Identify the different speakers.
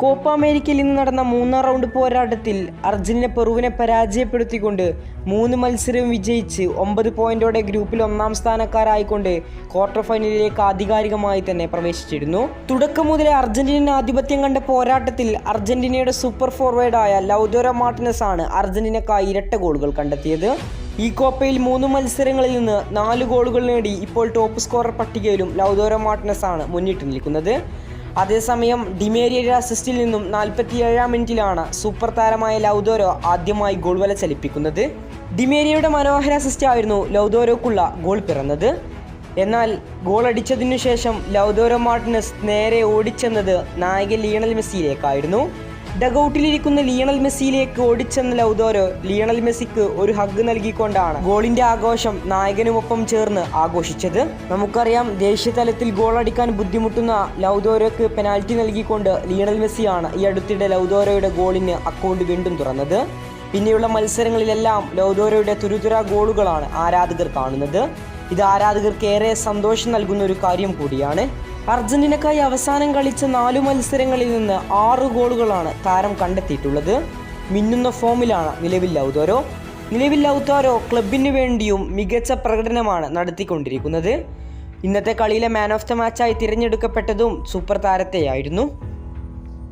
Speaker 1: Copa അമേരിക്കയിൽ ഇന്ന് നടന്ന മൂന്നാം റൗണ്ട് പോരാട്ടത്തിൽ അർജന്റീന പെറുവിനെ പരാജയപ്പെടുത്തിക്കൊണ്ട് മൂന്ന് മത്സരവും വിജയിച്ച് ഒമ്പത് പോയിന്റോടെ ഗ്രൂപ്പിൽ ഒന്നാം സ്ഥാനക്കാരായിക്കൊണ്ട് ക്വാർട്ടർ ഫൈനലിലേക്ക് ആധികാരികമായി തന്നെ പ്രവേശിച്ചിരുന്നു. തുടക്കം മുതലേ അർജന്റീന ആധിപത്യം കണ്ട പോരാട്ടത്തിൽ അർജന്റീനയുടെ സൂപ്പർ ഫോർവേഡായ ലൗദോര മാർട്ടിനസ് ആണ് അർജന്റീനക്കായി ഇരട്ട ഗോളുകൾ കണ്ടെത്തിയത്. ഈ കോപ്പയിൽ മൂന്ന് മത്സരങ്ങളിൽ നിന്ന് നാല് ഗോളുകൾ നേടി ഇപ്പോൾ ടോപ്പ് സ്കോറർ പട്ടികയിലും ലൗദോര മാർട്ടിനസ് ആണ് മുന്നിട്ട് നിൽക്കുന്നത്. അതേസമയം ഡിമേരിയയുടെ അസിസ്റ്റിൽ നിന്നും നാൽപ്പത്തിയേഴാം മിനിറ്റിലാണ് സൂപ്പർ താരമായ ലൗദോരോ ആദ്യമായി ഗോൾ വല ചലിപ്പിക്കുന്നത്. ഡിമേരിയയുടെ മനോഹര അസിസ്റ്റ് ആയിരുന്നു ലൗദോരോക്കുള്ള ഗോൾ പിറന്നത്. എന്നാൽ ഗോൾ അടിച്ചതിനു ശേഷം ലൗദോരോ മാർട്ടിനസ് നേരെ ഓടിച്ചെന്നത് നായകൻ ലിയണൽ മെസ്സിയിലേക്കായിരുന്നു. ഡഗൌട്ടിലിരിക്കുന്ന ലിയണൽ മെസ്സിയിലേക്ക് ഓടിച്ചെന്ന ലൗദോരോ ലിയണൽ മെസ്സിക്ക് ഒരു ഹഗ് നൽകിക്കൊണ്ടാണ് ഗോളിന്റെ ആഘോഷം നായകനുമൊപ്പം ചേർന്ന് ആഘോഷിച്ചത്. നമുക്കറിയാം ദേശീയ തലത്തിൽ ഗോൾ അടിക്കാൻ ബുദ്ധിമുട്ടുന്ന ലൗദോരോക്ക് പെനാൽറ്റി നൽകിക്കൊണ്ട് ലിയണൽ മെസ്സിയാണ് ഈ അടുത്തിടെ ലൗദോരോയുടെ ഗോളിന് അക്കൗണ്ട് വീണ്ടും തുറന്നത്. പിന്നെയുള്ള മത്സരങ്ങളിലെല്ലാം ലൗദോരോയുടെ തുരുതുര ഗോളുകളാണ് ആരാധകർ കാണുന്നത്. ഇത് ആരാധകർക്ക് ഏറെ സന്തോഷം നൽകുന്ന ഒരു കാര്യം കൂടിയാണ്. അർജന്റീനക്കായി അവസാനം കളിച്ച നാലു മത്സരങ്ങളിൽ നിന്ന് ആറ് ഗോളുകളാണ് താരം കണ്ടെത്തിയിട്ടുള്ളത്. മിന്നുന്ന ഫോമിലാണ് നിലവിൽ ലൗതോരോ നിലവിൽ ലൗതാരോ ക്ലബിന് വേണ്ടിയും മികച്ച പ്രകടനമാണ് നടത്തിക്കൊണ്ടിരിക്കുന്നത്. ഇന്നത്തെ കളിയിലെ മാൻ ഓഫ് ദ മാച്ചായി തിരഞ്ഞെടുക്കപ്പെട്ടതും സൂപ്പർ താരത്തെയായിരുന്നു.